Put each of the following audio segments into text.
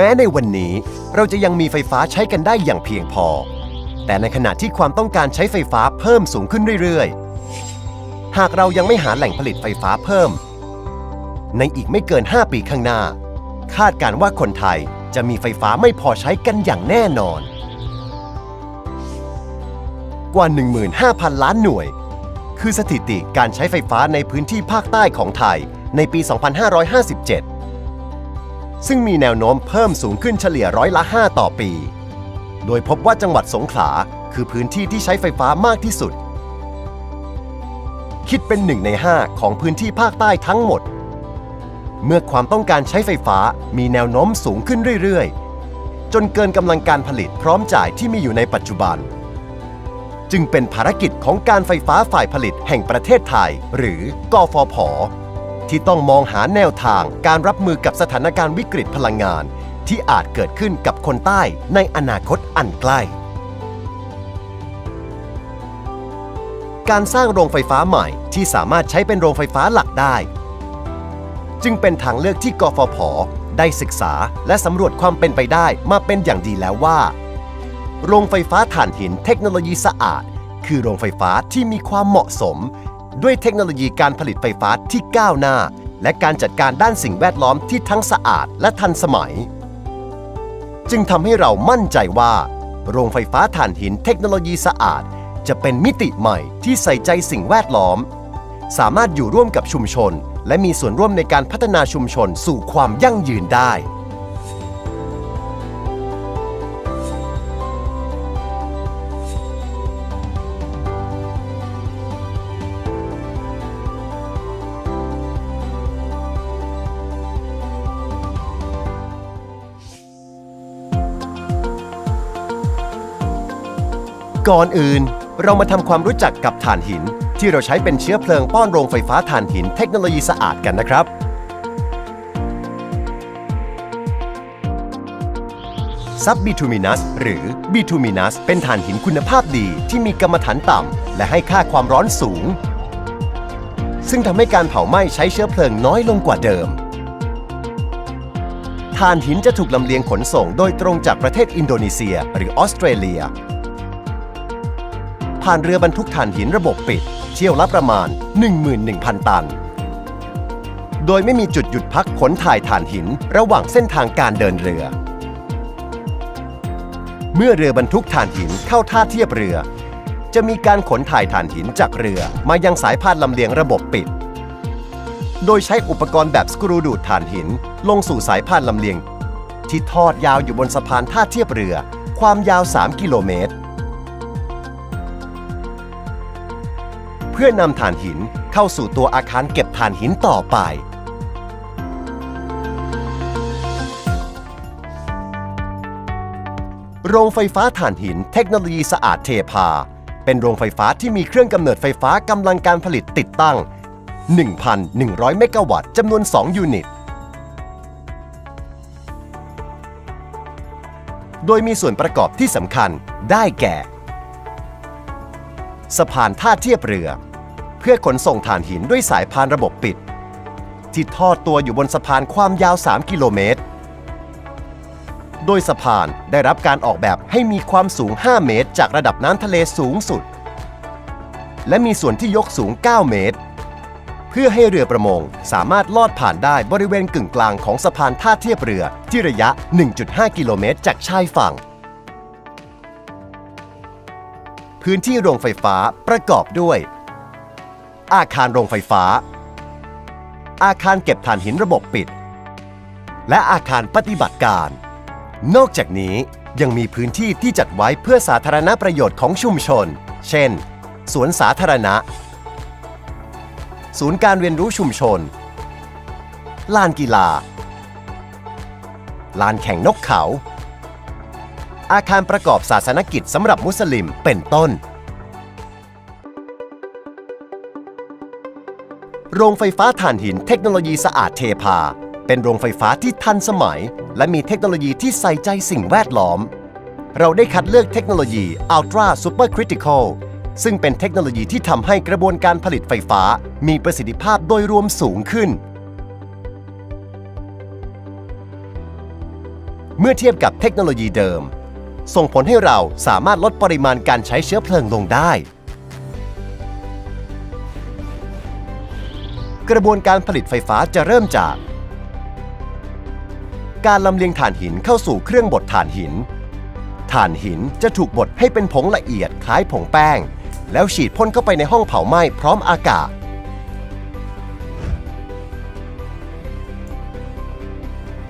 แม้ในวันนี้เราจะยังมีไฟฟ้าใช้กันได้อย่างเพียงพอ แต่ในขณะที่ความต้องการใช้ไฟฟ้าเพิ่มสูงขึ้นเรื่อยๆ หากเรายังไม่หาแหล่งผลิตไฟฟ้าเพิ่ม ในอีกไม่เกิน 5 ปีข้างหน้า คาดการว่าคนไทยจะมีไฟฟ้าไม่พอใช้กันอย่างแน่นอน กว่า 15,000 ล้านหน่วย คือสถิติการใช้ไฟฟ้าในพื้นที่ภาคใต้ของไทยในปี 2557 ซึ่งมีแนวโน้มเพิ่มสูงขึ้นเฉลี่ยร้อยละ 5 ต่อปี โดยพบว่าจังหวัดสงขลาคือพื้นที่ที่ใช้ไฟฟ้ามากที่สุด คิดเป็นหนึ่งใน 5 ของพื้นที่ภาคใต้ทั้งหมด เมื่อความต้องการใช้ไฟฟ้ามีแนวโน้มสูงขึ้นเรื่อย ๆ จนเกินกำลังการผลิตพร้อมจ่ายที่มีอยู่ในปัจจุบัน จึงเป็นภารกิจของการไฟฟ้าฝ่ายผลิตแห่งประเทศไทย หรือกฟผ ที่ต้องมองหาแนวทางการรับมือกับสถานการณ์วิกฤตพลังงาน ที่อาจเกิดขึ้นกับคนใต้ในอนาคตอันใกล้ การสร้างโรงไฟฟ้าใหม่ที่สามารถใช้เป็นโรงไฟฟ้าหลักได้ จึงเป็นทางเลือกที่กฟผ ได้ศึกษาและสำรวจความเป็นไปได้มาเป็นอย่างดีแล้วว่า โรงไฟฟ้าถ่านหินเทคโนโลยีสะอาด คือโรงไฟฟ้าที่มีความเหมาะสม ด้วยเทคโนโลยีการผลิตไฟฟ้าที่ก้าวหน้า และการจัดการด้านสิ่งแวดล้อมที่ทั้งสะอาดและทันสมัย จึงทำให้เรามั่นใจว่า โรงไฟฟ้าถ่านหินเทคโนโลยีสะอาด จะเป็นมิติใหม่ที่ใส่ใจสิ่งแวดล้อม สามารถอยู่ร่วมกับชุมชน และมีส่วนร่วมในการพัฒนาชุมชนสู่ความยั่งยืนได้ ก่อนอื่น เรามาทำความรู้จักกับถ่านหิน ที่เราใช้เป็นเชื้อเพลิงป้อนโรงไฟฟ้าถ่านหินเทคโนโลยีสะอาดกันนะครับ ซับบิทูมินัสหรือบิทูมินัสเป็นถ่านหินคุณภาพดีที่มีกรรมฐานต่ำ และให้ค่าความร้อนสูง ซึ่งทำให้การเผาไหม้ใช้เชื้อเพลิงน้อยลงกว่าเดิมถ่านหินจะถูกลำเลียงขนส่งโดยตรงจากประเทศอินโดนีเซีย หรือออสเตรเลีย ผ่านเรือบรรทุกถ่านหินระบบปิด เที่ยวละประมาณ 11,000 ตัน โดยไม่มีจุดหยุดพักขนถ่ายถ่านหินระหว่างเส้นทางการเดินเรือ เมื่อเรือบรรทุกถ่านหินเข้าท่าเทียบเรือ จะมีการขนถ่ายถ่านหินจากเรือมายังสายพานลำเลียงระบบปิด โดยใช้อุปกรณ์แบบสกรูดูดถ่านหินลงสู่สายพานลำเลียง ที่ทอดยาวอยู่บนสะพานท่าเทียบเรือ ความยาว 3 กิโลเมตร พื่อนำถ่านหินเข้าสู่ตัวอาคารเก็บถ่านหินต่อไป โรงไฟฟ้าถ่านหินเทคโนโลยีสะอาดเทพา เป็นโรงไฟฟ้าที่มีเครื่องกำเนิดไฟฟ้ากำลังการผลิตติดตั้ง 1,100 เมกะวัตต์จำนวน 2 ยูนิต โดยมีส่วนประกอบที่สำคัญได้แก่ สะพานท่าเทียบเรือ เพื่อขนส่งถ่านหินด้วยสายพานระบบปิด ที่ทอดตัวอยู่บนสะพานความยาว 3 กิโลเมตร โดยสะพานได้รับการออกแบบให้มีความสูง 5 เมตร จากระดับน้ำทะเลสูงสุด และมีส่วนที่ยกสูง 9 เมตร เพื่อให้เรือประมงสามารถลอดผ่านได้บริเวณกึ่งกลางของสะพานท่าเทียบเรือที่ระยะ 1.5 กิโลเมตร จากชายฝั่งพื้นที่โรงไฟฟ้าประกอบด้วย อาคารโรงไฟฟ้า อาคารเก็บถ่านหินระบบปิด และอาคารปฏิบัติการ นอกจากนี้ยังมีพื้นที่ที่จัดไว้เพื่อสาธารณประโยชน์ของชุมชน เช่น สวนสาธารณะ ศูนย์การเรียนรู้ชุมชน ลานกีฬา ลานแข่งนกเขา อาคารประกอบศาสนกิจสำหรับมุสลิมเป็นต้น โรงไฟฟ้าถ่านหินเทคโนโลยีสะอาดเทพา เป็นโรงไฟฟ้าที่ทันสมัย และมีเทคโนโลยีที่ใส่ใจสิ่งแวดล้อม เราได้คัดเลือกเทคโนโลยี Ultra Super Critical ซึ่งเป็นเทคโนโลยีที่ทำให้กระบวนการผลิตไฟฟ้า มีประสิทธิภาพโดยรวมสูงขึ้น เมื่อเทียบกับเทคโนโลยีเดิม ส่งผลให้เราสามารถลดปริมาณการใช้เชื้อเพลิงลงได้ กระบวนการผลิตไฟฟ้าจะเริ่มจาก การลำเลียงถ่านหินเข้าสู่เครื่องบดถ่านหิน ถ่านหินจะถูกบดให้เป็นผงละเอียดคล้ายผงแป้ง แล้วฉีดพ่นเข้าไปในห้องเผาไหม้พร้อมอากาศ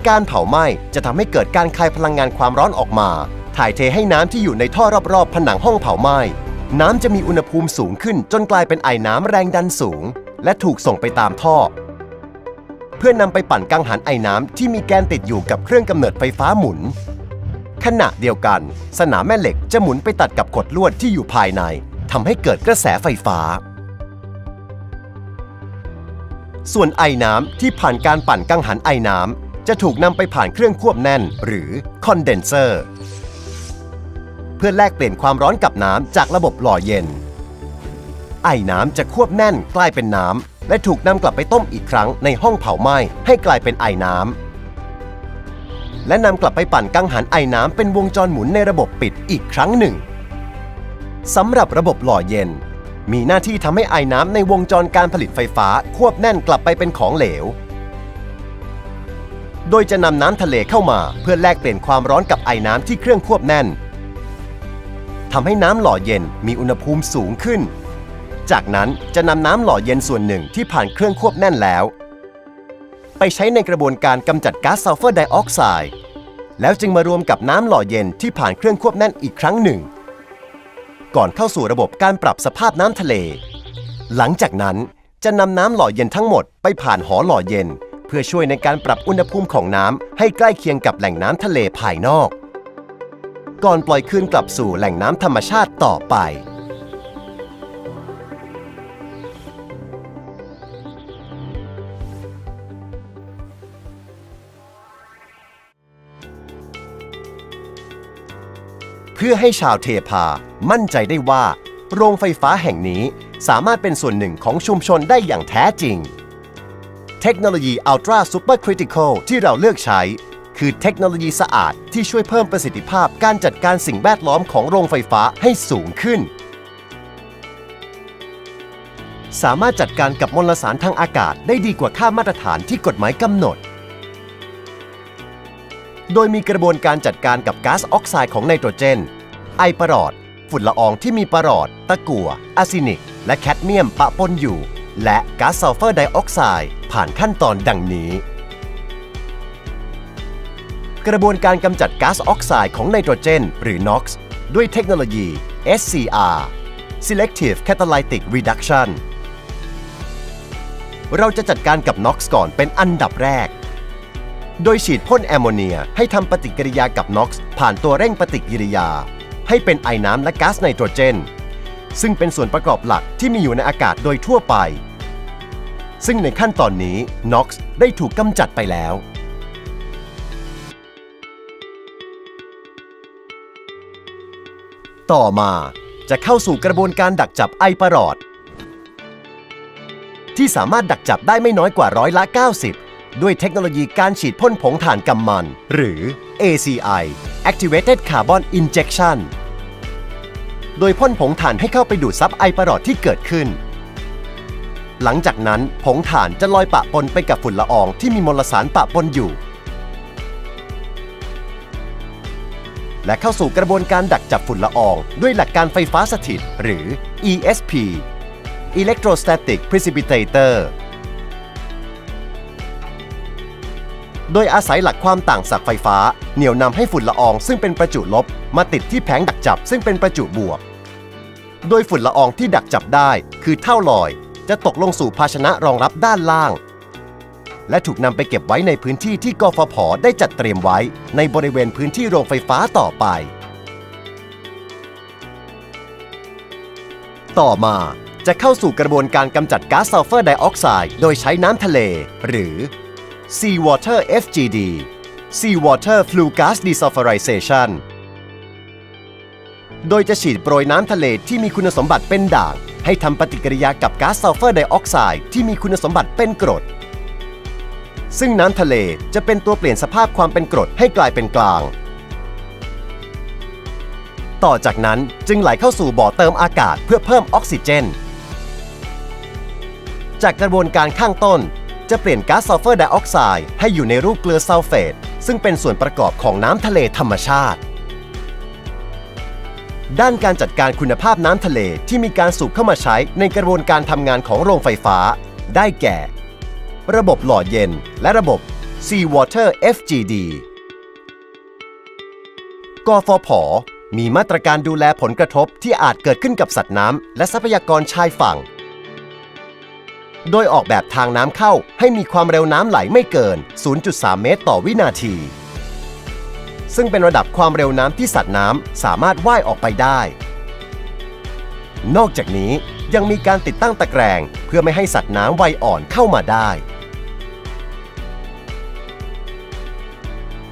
การเผาไหม้จะทำให้เกิดการคายพลังงานความร้อนออกมา ถ่ายเทให้น้ำที่อยู่ในท่อรอบๆ ผนังห้องเผาไหม้น้ำจะมีอุณหภูมิสูงขึ้นจนกลายเป็นไอน้ำแรงดันสูง และถูกส่งไปตามท่อ เพื่อนำไปปั่นกังหันไอน้ำที่มีแกนติดอยู่กับเครื่องกำเนิดไฟฟ้าหมุน ขณะเดียวกัน สนามแม่เหล็กจะหมุนไปตัดกับขดลวดที่อยู่ภายในทำให้เกิดกระแสไฟฟ้า ส่วนไอน้ำที่ผ่านการปั่นกังหันไอน้ำจะถูกนำไปผ่านเครื่องควบแน่นหรือคอนเดนเซอร์เพื่อแลกเปลี่ยนความร้อนกับน้ำจากระบบหล่อเย็น ไอน้ำจะควบแน่นกลายเป็นน้ำและถูกนำกลับไปต้มอีกครั้งในห้องเผาไหม้ให้กลายเป็นไอน้ำและนำกลับไปปั่นกังหันไอน้ำเป็นวงจรหมุนในระบบปิดอีกครั้งหนึ่งสำหรับระบบหล่อเย็น มีหน้าที่ทำให้ไอน้ำในวงจรการผลิตไฟฟ้าควบแน่นกลับไปเป็นของเหลว โดยจะนำน้ำทะเลเข้ามาเพื่อแลกเปลี่ยนความร้อนกับไอน้ำที่เครื่องควบแน่นทำให้น้ำหล่อเย็นมีอุณหภูมิสูงขึ้น จากนั้นจะนำน้ำหล่อเย็นส่วนหนึ่งที่ผ่านเครื่องควบแน่นแล้ว ไปใช้ในกระบวนการกำจัดก๊าซซัลเฟอร์ไดออกไซด์แล้วจึงมารวมกับน้ำหล่อเย็นที่ผ่านเครื่องควบแน่นอีกครั้งหนึ่ง ก่อนเข้าสู่ระบบการปรับสภาพน้ำทะเล หลังจากนั้นจะนำน้ำหล่อเย็นทั้งหมดไปผ่านหอหล่อเย็น เพื่อช่วยในการปรับอุณหภูมิของน้ำให้ใกล้เคียงกับแหล่งน้ำทะเลภายนอก ก่อนปล่อยคืนกลับสู่แหล่งน้ำธรรมชาติต่อไป พื่อให้ชาวเทพามั่นใจได้ว่า โรงไฟฟ้าแห่งนี้สามารถเป็นส่วนหนึ่งของชุมชนได้อย่างแท้จริง เทคโนโลยี Ultra Super Critical ที่เราเลือกใช้ คือเทคโนโลยีสะอาดที่ช่วยเพิ่มประสิทธิภาพการจัดการสิ่งแวดล้อมของโรงไฟฟ้าให้สูงขึ้น สามารถจัดการกับมลสารทางอากาศได้ดีกว่าค่ามาตรฐานที่กฎหมายกำหนด โดยมีกระบวนการจัดการกับก๊าซออกไซด์ของไนโตรเจน ไอปรอด ฝุ่นละอองที่มีปรอด ตะกั่วอะซินิก และแคดเมียมปะปนอยู่ และก๊าซซัลเฟอร์ไดออกไซด์ผ่านขั้นตอนดังนี้ กระบวนการกำจัดก๊าซออกไซด์ของไนโตรเจน หรือ NOx ด้วยเทคโนโลยี SCR Selective Catalytic Reduction เราจะจัดการกับ NOx ก่อนเป็นอันดับแรก โดยฉีดพ่นแอมโมเนียให้ทำปฏิกิริยากับ NOx ผ่านตัวเร่งปฏิกิริยา ให้เป็นไอน้ำและก๊าซไนโตรเจน ซึ่งเป็นส่วนประกอบหลักที่มีอยู่ในอากาศโดยทั่วไป ซึ่งในขั้นตอนนี้ NOx ได้ถูกกำจัดไปแล้วต่อมาจะเข้าสู่กระบวนการดักจับไอประหลอด ที่สามารถดักจับได้ไม่น้อยกว่าร้อยละ 90 ด้วยเทคโนโลยีการฉีดพ่นผงถ่านกำมัน หรือ ACI Activated Carbon Injection โดยพ่นผงถ่านให้เข้าไปดูดซับไอประหลอดที่เกิดขึ้น หลังจากนั้นผงถ่านจะลอยปะปนไปกับฝุ่นละอองที่มีมลสารปะปนอยู่ และเข้าสู่กระบวนการดักจับฝุ่นละออง ด้วยหลักการไฟฟ้าสถิต หรือ ESP Electrostatic Precipitator โดยอาศัยหลักความต่างศักย์ไฟฟ้า เหนี่ยวนำให้ฝุ่นละอองซึ่งเป็นประจุลบ มาติดที่แผงดักจับซึ่งเป็นประจุบวก โดยฝุ่นละอองที่ดักจับได้คือเท่าลอย จะตกลงสู่ภาชนะรองรับด้านล่าง และถูกนำไปเก็บไว้ในพื้นที่ที่กฟผได้จัดเตรียมไว้ ในบริเวณพื้นที่โรงไฟฟ้าต่อไป ต่อมาจะเข้าสู่กระบวนการกำจัดก๊าซซัลเฟอร์ไดออกไซด์โดยใช้น้ำทะเล หรือ Seawater FGD Seawater Flue Gas Desulfurization โดยจะฉีดโปรยน้ำทะเลที่มีคุณสมบัติเป็นด่าง ให้ทำปฏิกิริยากับก๊าซซัลเฟอร์ไดออกไซด์ที่มีคุณสมบัติเป็นกรด ซึ่งน้ำทะเลจะเป็นตัวเปลี่ยนสภาพความเป็นกรดให้กลายเป็นกลาง ต่อจากนั้นจึงไหลเข้าสู่บ่อเติมอากาศเพื่อเพิ่มออกซิเจน จากกระบวนการข้างต้น จะเปลี่ยนก๊าซซัลเฟอร์ไดออกไซด์ให้อยู่ในรูปเกลือซัลเฟต ซึ่งเป็นส่วนประกอบของน้ำทะเลธรรมชาติ ด้านการจัดการคุณภาพน้ำทะเลที่มีการสูบเข้ามาใช้ในกระบวนการทำงานของโรงไฟฟ้า ได้แก่ ระบบหล่อเย็น และระบบ Seawater FGD กฟผ มีมาตรการดูแลผลกระทบที่อาจเกิดขึ้นกับสัตว์น้ำและทรัพยากรชายฝั่ง โดยออกแบบทางน้ำเข้าให้มีความเร็วน้ำไหลไม่เกิน 0.3 เมตรต่อวินาที ซึ่งเป็นระดับความเร็วน้ำที่สัตว์น้ำสามารถว่ายออกไปได้ นอกจากนี้ยังมีการติดตั้งตะแกรงเพื่อไม่ให้สัตว์น้ำวัยอ่อนเข้ามาได้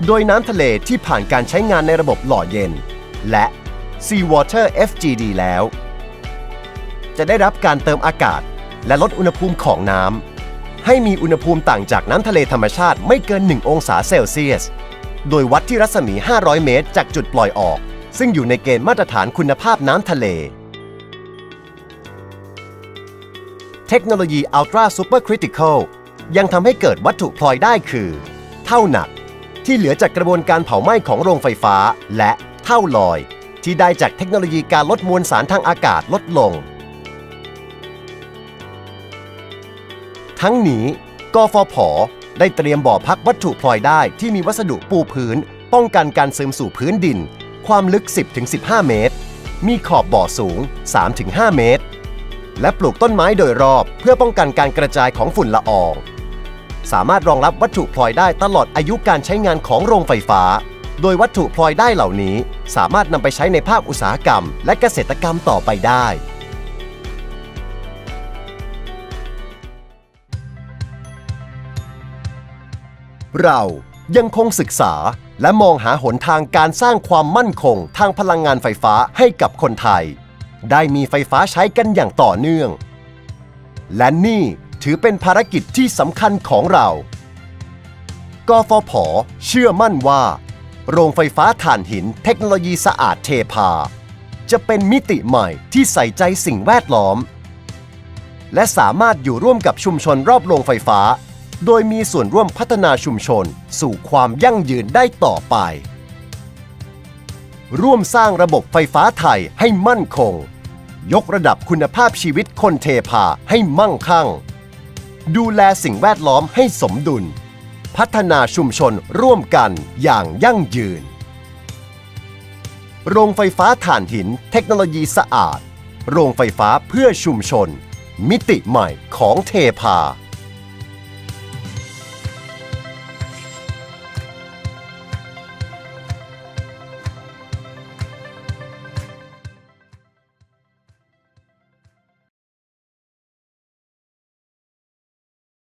โดยน้ำทะเลที่ผ่านการใช้งานในระบบหล่อเย็น และ Seawater FGD แล้ว จะได้รับการเติมอากาศ และลดอุณหภูมิของน้ำให้มีอุณหภูมิต่างจากน้ำทะเลธรรมชาติไม่เกิน 1 องศาเซลเซียส โดยวัดที่รัศมี 500 เมตร จากจุดปล่อยออก ซึ่งอยู่ในเกณฑ์มาตรฐานคุณภาพน้ำทะเล เทคโนโลยี Ultra Super Critical ยังทำให้เกิดวัตถุพลอยได้คือ เท่าหนัก ที่เหลือจากกระบวนการเผาไหม้ของโรงไฟฟ้า และเท่าลอย ที่ได้จากเทคโนโลยีการลดมวลสารทางอากาศลดลง ทั้งนี้กฟผ ได้เตรียมบ่อพักวัตถุพลอยได้ที่มีวัสดุปูพื้น ป้องกันการซึมสู่พื้นดิน ความลึก 10-15 เมตร มีขอบบ่อสูง 3-5 เมตร และปลูกต้นไม้โดยรอบเพื่อป้องกันการกระจายของฝุ่นละออง สามารถรองรับวัตถุพลอยได้ตลอดอายุการใช้งานของโรงไฟฟ้า โดยวัตถุพลอยได้เหล่านี้ สามารถนำไปใช้ในภาคอุตสาหกรรม และเกษตรกรรมต่อไปได้ เรายังคงศึกษาและมองหาหนทางการสร้างความมั่นคงทางพลังงานไฟฟ้าให้กับคนไทย ได้มีไฟฟ้าใช้กันอย่างต่อเนื่อง และนี่ถือเป็นภารกิจที่สำคัญของเรากฟผ เชื่อมั่นว่า โรงไฟฟ้าถ่านหินเทคโนโลยีสะอาดเทพา จะเป็นมิติใหม่ที่ใส่ใจสิ่งแวดล้อม และสามารถอยู่ร่วมกับชุมชนรอบโรงไฟฟ้า โดยมีส่วนร่วมพัฒนาชุมชน สู่ความยั่งยืนได้ต่อไป ร่วมสร้างระบบไฟฟ้าไทยให้มั่นคง ยกระดับคุณภาพชีวิตคนเทพาให้มั่งคั่ง ดูแลสิ่งแวดล้อมให้สมดุล พัฒนาชุมชนร่วมกันอย่างยั่งยืน โรงไฟฟ้าถ่านหิน เทคโนโลยีสะอาด โรงไฟฟ้าเพื่อชุมชน มิติใหม่ของเทพา